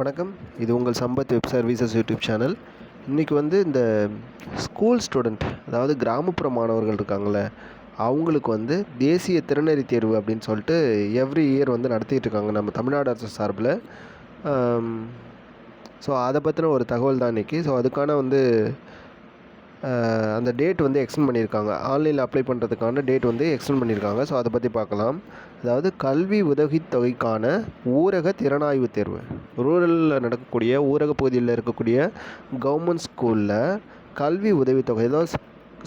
வணக்கம். இது உங்கள் Sampath web services YouTube channel இன்றைக்கி வந்து இந்த ஸ்கூல் ஸ்டூடெண்ட் அதாவது கிராமப்புற மாணவர்கள் இருக்காங்கள்ல அவங்களுக்கு வந்து தேசிய திறனறி தேர்வு அப்படின்னு சொல்லிட்டு எவ்ரி இயர் வந்து நடத்திட்டு இருக்காங்க நம்ம தமிழ்நாடு அரசு சார்பில். ஸோ அதை பற்றின ஒரு தகவல் தான் இன்றைக்கி ஸோ அதுக்கான வந்து அந்த டேட் வந்து எக்ஸ்டெண்ட் பண்ணியிருக்காங்க. ஆன்லைனில் அப்ளை பண்ணுறதுக்கான டேட் வந்து எக்ஸ்டெண்ட் பண்ணியிருக்காங்க. ஸோ அதை பற்றி பார்க்கலாம். அதாவது கல்வி உதவித்தொகைக்கான ஊரக திறனாய்வு தேர்வு. ரூரலில் நடக்கக்கூடிய ஊரக பகுதியில் இருக்கக்கூடிய கவர்மெண்ட் ஸ்கூலில் கல்வி உதவித்தொகை ஏதாவது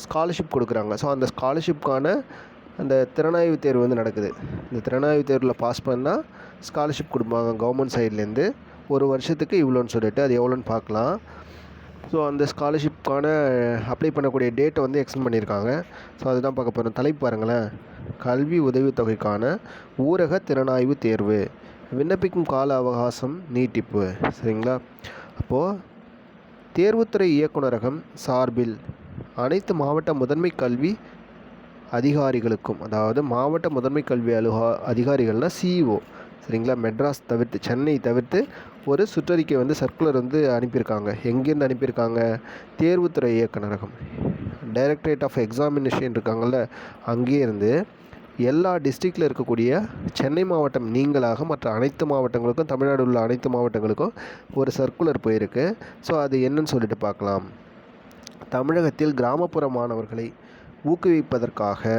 ஸ்காலர்ஷிப் கொடுக்குறாங்க. ஸோ அந்த ஸ்காலர்ஷிப்கான அந்த திறனாய்வு தேர்வு வந்து நடக்குது. இந்த திறனாய்வு தேர்வில் பாஸ் பண்ணால் ஸ்காலர்ஷிப் கொடுப்பாங்க கவர்மெண்ட் சைட்லேருந்து ஒரு வருஷத்துக்கு இவ்வளோன்னு சொல்லிட்டு அது எவ்வளோன்னு பார்க்கலாம். ஸோ அந்த ஸ்காலர்ஷிப்க்கான அப்ளை பண்ணக்கூடிய டேட்டை வந்து எக்ஸ்டெண்ட் பண்ணியிருக்காங்க. ஸோ அதுதான் பார்க்க போகிறோம் தலைப்பு பாருங்களேன். கல்வி உதவித்தொகைக்கான ஊரக திறனாய்வு தேர்வு. விண்ணப்பிக்கும் கால அவகாசம் நீட்டிப்பு. சரிங்களா? அப்போது தேர்வுத்துறை இயக்குனரகம் சார்பில் அனைத்து மாவட்ட முதன்மை கல்வி அதிகாரிகளுக்கும் அதாவது மாவட்ட முதன்மை கல்வி அலுவா அதிகாரிகள்னால் சிஇஓ சரிங்களா? மெட்ராஸ் தவிர்த்து சென்னை தவிர்த்து ஒரு சுற்றறிக்கை வந்து சர்க்குலர் வந்து அனுப்பியிருக்காங்க. எங்கேருந்து அனுப்பியிருக்காங்க? தேர்வுத்துறை இயக்குநரகம் டைரக்டரேட் ஆஃப் எக்ஸாமினேஷன் இருக்காங்கள்ல அங்கேயே இருந்து எல்லா டிஸ்ட்ரிக்டில் இருக்கக்கூடிய சென்னை மாவட்டம் நீங்களாக மற்ற அனைத்து மாவட்டங்களுக்கும் தமிழ்நாடு உள்ள அனைத்து மாவட்டங்களுக்கும் ஒரு சர்க்குலர் போயிருக்கு. ஸோ அது என்னன்னு சொல்லிட்டு பார்க்கலாம். தமிழகத்தில் கிராமப்புற மாணவர்களை ஊக்குவிப்பதற்காக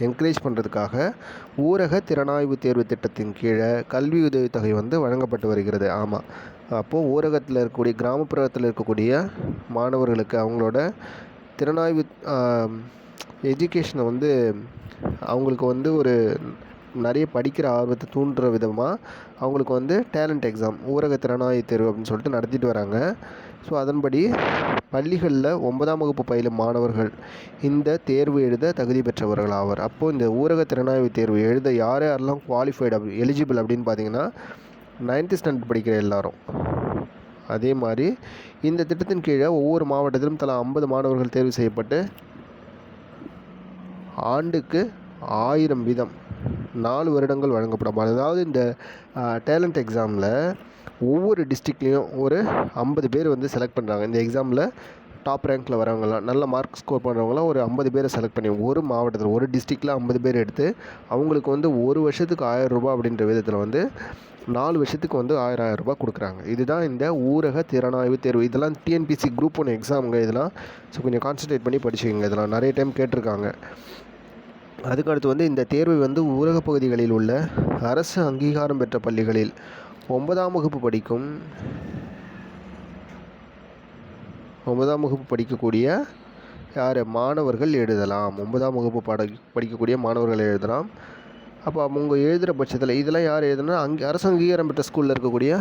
என்கரேஜ் பண்ணுறதுக்காக ஊரக திறனாய்வு தேர்வு திட்டத்தின் கீழே கல்வி உதவித்தொகை வந்து வழங்கப்பட்டு வருகிறது. ஆமாம் அப்போது ஊரகத்தில் இருக்கக்கூடிய கிராமப்புறத்தில் இருக்கக்கூடிய மாணவர்களுக்கு அவங்களோட திறனாய்வு எஜுகேஷனை வந்து அவங்களுக்கு வந்து ஒரு நிறைய படிக்கிற ஆர்வத்தை தூண்டுற விதமாக அவங்களுக்கு வந்து டேலண்ட் எக்ஸாம் ஊரக திறனாய் தேர்வு அப்படின்னு சொல்லிட்டு நடத்திட்டு வராங்க. ஸோ அதன்படி பள்ளிகளில் ஒன்பதாம் வகுப்பு பயிலும் மாணவர்கள் இந்த தேர்வு எழுத தகுதி பெற்றவர்கள் ஆவர் அப்போது இந்த ஊரக திறனாய்வு தேர்வு எழுத யார் யாரெல்லாம் குவாலிஃபைடு அப்படி எலிஜிபிள் அப்படின்னு பார்த்தீங்கன்னா நைன்த்து ஸ்டாண்டர்ட் படிக்கிற எல்லாரும். அதே மாதிரி இந்த திட்டத்தின் கீழே ஒவ்வொரு மாவட்டத்திலும் தலா ஐம்பது மாணவர்கள் தேர்வு செய்யப்பட்டு ஆண்டுக்கு ஆயிரம் வீதம் நாலு வருடங்கள் வழங்கப்படும். அதாவது இந்த டேலண்ட் எக்ஸாமில் ஒவ்வொரு டிஸ்ட்ரிக்ட்லேயும் ஒரு ஐம்பது பேர் வந்து செலக்ட் பண்ணுறாங்க இந்த எக்ஸாமில் டாப் ரேங்க்கில் வரவங்கலாம் நல்ல மார்க் ஸ்கோர் பண்ணுறவங்களாம் ஒரு ஐம்பது பேரை செலக்ட் பண்ணி ஒரு மாவட்டத்தில் ஒரு டிஸ்ட்ரிக்டில் ஐம்பது பேர் எடுத்து அவங்களுக்கு வந்து ஒரு வருஷத்துக்கு ஆயிரம் ரூபாய் அப்படின்ற விதத்தில் வந்து நாலு வருஷத்துக்கு வந்து ஆயிரம் ஆயிரம் ரூபாய் கொடுக்குறாங்க. இதுதான் இந்த ஊரக திறனாய்வு தேர்வு. இதெல்லாம் டிஎன்பிசி குரூப் ஒன்று எக்ஸாமுங்க இதெல்லாம். ஸோ கொஞ்சம் கான்சன்ட்ரேட் பண்ணி படிச்சுக்கோங்க. இதெல்லாம் நிறைய டைம் கேட்டிருக்காங்க. அதுக்கடுத்து வந்து இந்த தேர்வு வந்து ஊரகப் பகுதிகளில் உள்ள அரசு அங்கீகாரம் பெற்ற பள்ளிகளில் ஒன்பதாம் வகுப்பு படிக்கும் ஒன்பதாம் வகுப்பு படிக்கக்கூடிய யார்? மாணவர்கள் எழுதலாம். ஒன்பதாம் வகுப்பு பட படிக்கக்கூடிய மாணவர்கள் எழுதலாம். அப்போ அவங்க எழுதுகிற பட்சத்தில் இதெல்லாம் யார் எழுதுனா அங்கே அரசு அங்கீகாரம் பெற்ற ஸ்கூலில் இருக்கக்கூடிய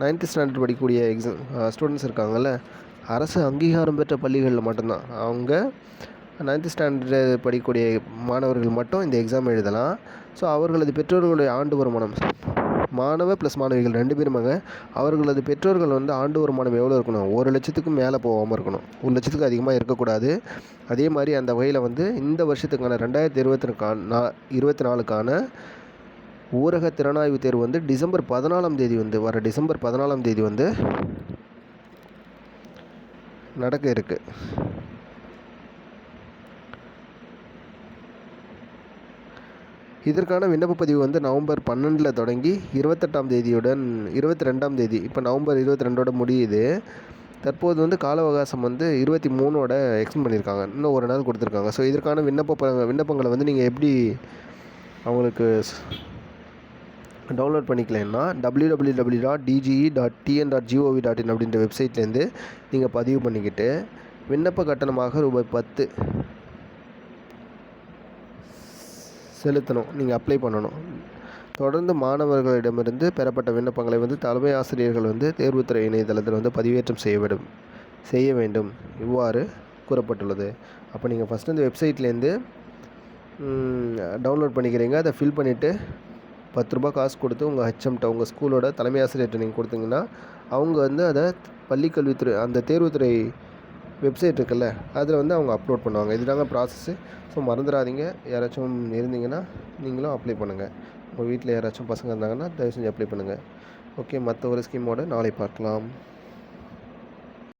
நைன்த்து ஸ்டாண்டர்ட் படிக்கக்கூடிய எக்ஸாம் ஸ்டூடெண்ட்ஸ் இருக்காங்கல்ல அரசு அங்கீகாரம் பெற்ற பள்ளிகளில் மட்டும்தான். அவங்க நைன்த்து ஸ்டாண்டர்டு படிக்கக்கூடிய மாணவர்கள் மட்டும் இந்த எக்ஸாம் எழுதலாம். ஸோ அவர்களது பெற்றோர்களுடைய ஆண்டு வருமானம். மாணவ ப்ளஸ் மாணவிகள் ரெண்டு பேருமாங்க அவர்களது பெற்றோர்கள் வந்து ஆண்டு வருமானம் எவ்வளோ இருக்கணும்? ஒரு லட்சத்துக்கும் மேலே போகாமல் இருக்கணும். ஒரு லட்சத்துக்கு அதிகமாக இருக்கக்கூடாது. அதே மாதிரி அந்த வகையில் வந்து இந்த வருஷத்துக்கான ரெண்டாயிரத்தி இருபத்தி நா இருபத்தி நாலுக்கான ஊரக திறனாய்வு தேர்வு வந்து டிசம்பர் பதினாலாம் தேதி வந்து வர டிசம்பர் பதினாலாம் தேதி வந்து நடக்க இருக்குது இதற்கான விண்ணப்ப பதிவு வந்து நவம்பர் பன்னெண்டில் தொடங்கி இருபத்தெட்டாம் தேதியுடன் இருபத்தி ரெண்டாம் தேதி இப்போ நவம்பர் இருபத்தி ரெண்டோட முடியுது. தற்போது வந்து கால அவகாசம் வந்து இருபத்தி மூணோட எக்ஸ்டெண்ட் பண்ணியிருக்காங்க இன்னும் ஒரு நாள் கொடுத்துருக்காங்க. ஸோ இதற்கான விண்ணப்ப விண்ணப்பங்களை வந்து நீங்கள் எப்படி அவங்களுக்கு download பண்ணிக்கலன்னா W W W dot DGE dot TN dot GOV dot in அப்படின்ற வெப்சைட்லேருந்து நீங்கள் பதிவு பண்ணிக்கிட்டு விண்ணப்ப கட்டணமாக ரூபாய் பத்து செலுத்தணும். நீங்கள் அப்ளை பண்ணணும். தொடர்ந்து மாணவர்களிடமிருந்து பெறப்பட்ட விண்ணப்பங்களை வந்து தலைமை ஆசிரியர்கள் வந்து தேர்வுத்துறை இணையதளத்தில் வந்து பதிவேற்றம் செய்ய வேண்டும் செய்ய வேண்டும். இவ்வாறு கூறப்பட்டுள்ளது. அப்போ நீங்கள் ஃபஸ்ட்டு இந்த வெப்சைட்லேருந்து டவுன்லோட் பண்ணிக்கிறீங்க. அதை ஃபில் பண்ணிவிட்டு பத்து ரூபா காசு கொடுத்து உங்கள் ஹெச்எம்கிட்ட உங்கள் ஸ்கூலோட தலைமை ஆசிரியர்கிட்ட நீங்கள் கொடுத்தீங்கன்னா அவங்க வந்து அதை பள்ளிக்கல்வித்துறை அந்த தேர்வுத்துறை வெப்சைட் இருக்குல்ல அதில் வந்து அவங்க அப்லோட் பண்ணுவாங்க. இதுதாங்க ப்ராசஸ்ஸு ஸோ மறந்துடாதீங்க யாராச்சும் இருந்தீங்கன்னா நீங்களும் அப்ளை பண்ணுங்கள் உங்கள் வீட்டில் யாராச்சும் பசங்க இருந்தாங்கன்னா தயவு செஞ்சு அப்ளை பண்ணுங்கள் ஓகே மற்ற ஒரு ஸ்கீமோடு நாளை பார்க்கலாம்.